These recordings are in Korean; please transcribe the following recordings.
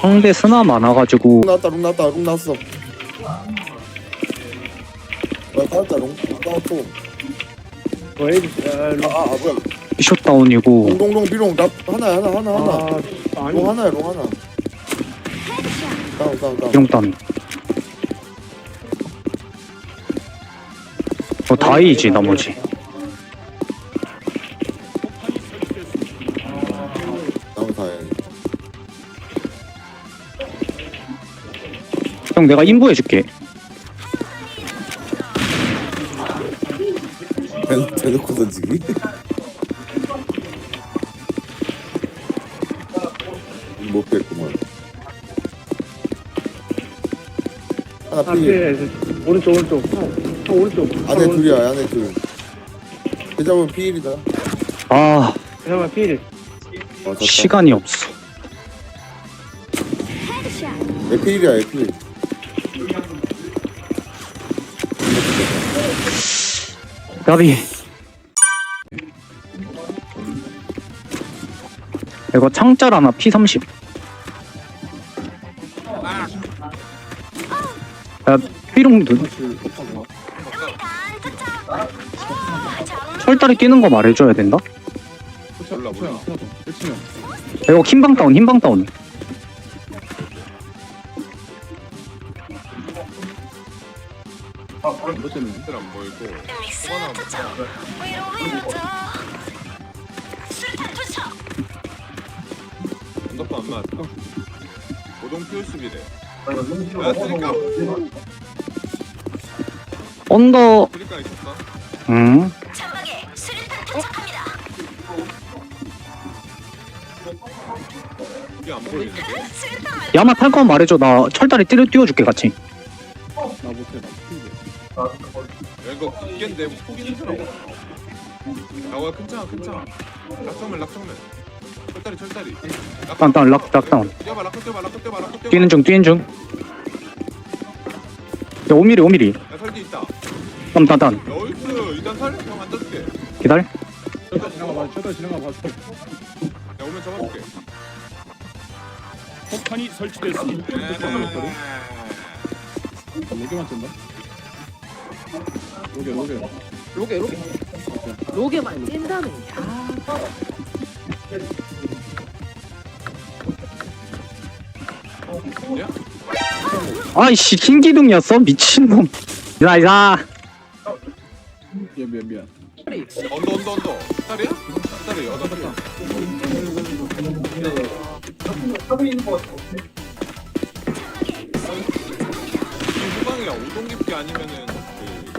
상대 스나 많아가지고. 롱 나왔다 롱 나왔다 롱 나왔어. 아 나왔다 롱. 나왔어 어 에이비 아, 아아 아, 뭐야. 숏다운이고. 롱롱롱 비롱. 나 하나야 하나 하나 하나. 아, 아니. 롱 하나야 롱 하나. 다운 다운 다운. 비룡다운 어 다이지 나머지 형 내가 인부해 줄게. 대- 대놓고 던지기? 못 뺐구만. 필 앞에 오른쪽 오른쪽. 형, 형 오른쪽. 안에 둘이야 안에 둘. 대잡은 피일이다. 아 잠깐만 피해 어, 졌다. 시간이 없어. 에필이야 에필 가비. 이거 창짤 하나 P30 야 삐롱도 철다리 끼는 거 말해줘야 된다? 몰라 몰라 이거 흰방 다운 흰방 다운 이야마 팔까 언더. 야마 탈 건 말해줘. 나 철다리 뛰어 띄워줄게 같이. 나 못해 나. 야 이거 깊겠는데 포기는 들어 야 와 큰창 큰창 락정면 락정면 철다리 철다리 다운 다운 락 락다운 뛰어봐 락커 뛰어봐 락커 뛰어봐 락커 뛰어봐 뛰는 중 뛰는 중 야 5mm 5mm 야 설디 있다 다운 다운 다운 너이스 일단 살형 앉아줄게 기다려 지나가 봐 쳐다 지나가 봐 야 오면 잡아줄게 폭탄이 설치됐습니다. 여기만 뜬다 여기 여기 로게 로게. 로게만 찐다네. 야? 아이씨 흰기둥이었어? 미친놈. 나이사. 미안 미안 미안. 언더 언더 언더. 딸이야? 딸이 여덟 딸 후방이야. 우동 깊게 아니면은 그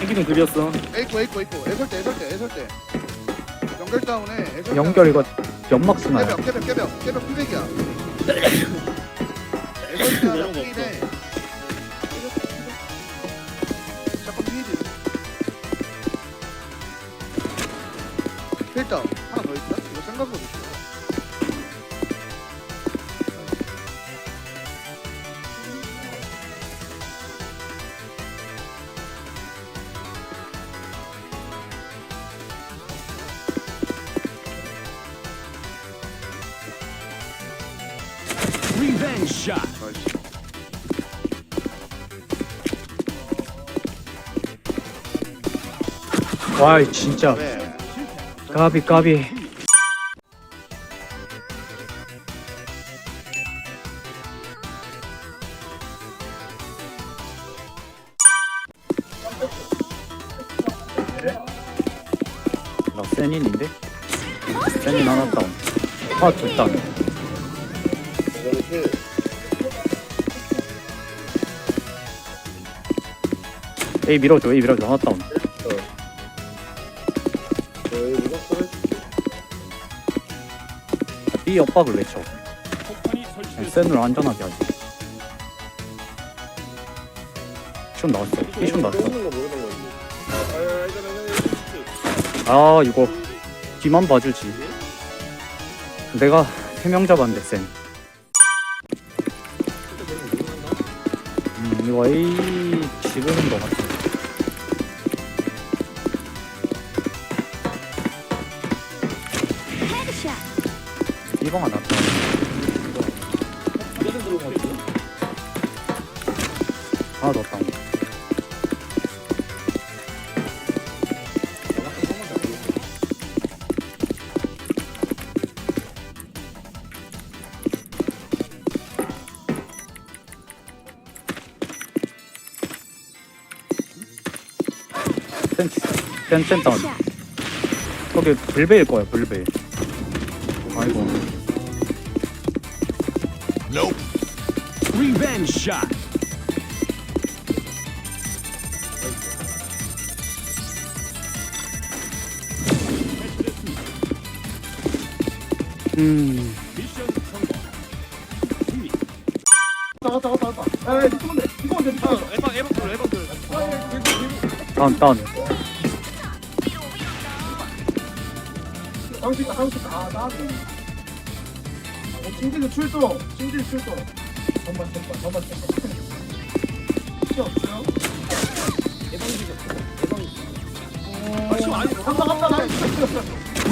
땡기둥 그렸어. 에이코 에이코 에이코. 애설 때 애설 때 애설 때 연결 다운에 애설 연결 이거 연막 스나야 깨벽 깨벽 깨벽 깨벽 피백이야 애설 때 하나 이런 거 리벤지 샷. 와이 진짜 네 까비 까비 나 세닌인데? 세닌 하나 다운 아둘 다 A 밀어줘 A 밀어줘. 하나 다운. B 엇박을 외쳐? 폭탄이. 센을 안전하게 하지. 슛 나왔어. B슛 나왔어. 아 이거 뒤만 봐주지. 내가 세 명 잡았는데 센. 음, 이거 A 지르는 거 같아 하나 더 다운 센, 센, 센 다운. 거기 불배일 거야 불배 아이고. 리벤지 음 진진이 출동 진진이 출동 잠만 잠만 잠만 잠만 필요 없어요?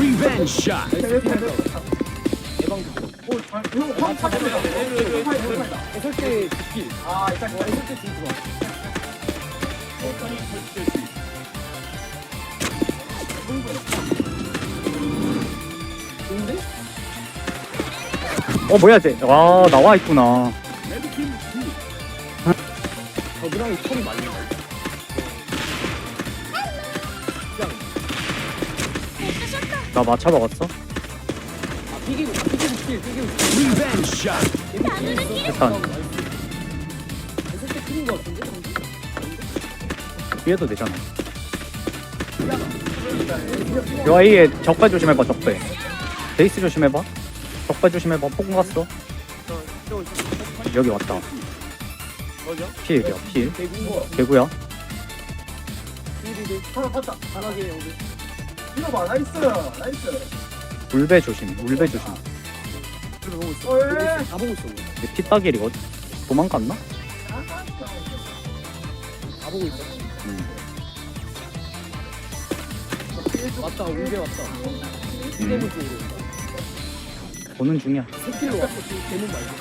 리벤지 샷. 애설 때 뒷길. 아 일단 어, 애설 때 뒷길. 폭탄이 설치됐습니다. 좋은데? 어 뭐야 쟤 와 나와 있구나 승리. 저그랑이 털이 많이 나. 나 마차 먹었어 아, 피기고, 같은데? 뒤에도 되잖아 요 A에 적발 조심해봐 적배 베이스 조심해봐 적발 조심해봐 폭 갔어 여기 왔다? 필이야 필. 개구야 물배 조심 물배 조심 그래 보고 있어. 보고 있어. 다 보고 있어. 오늘. 이게 피따길이거든 도망갔나? 다 보고 있어. 음. 맞다. 울게 왔다. 음. 대문 쪽으로. 보는 중이야 새킬로 왔어. 대문 말고.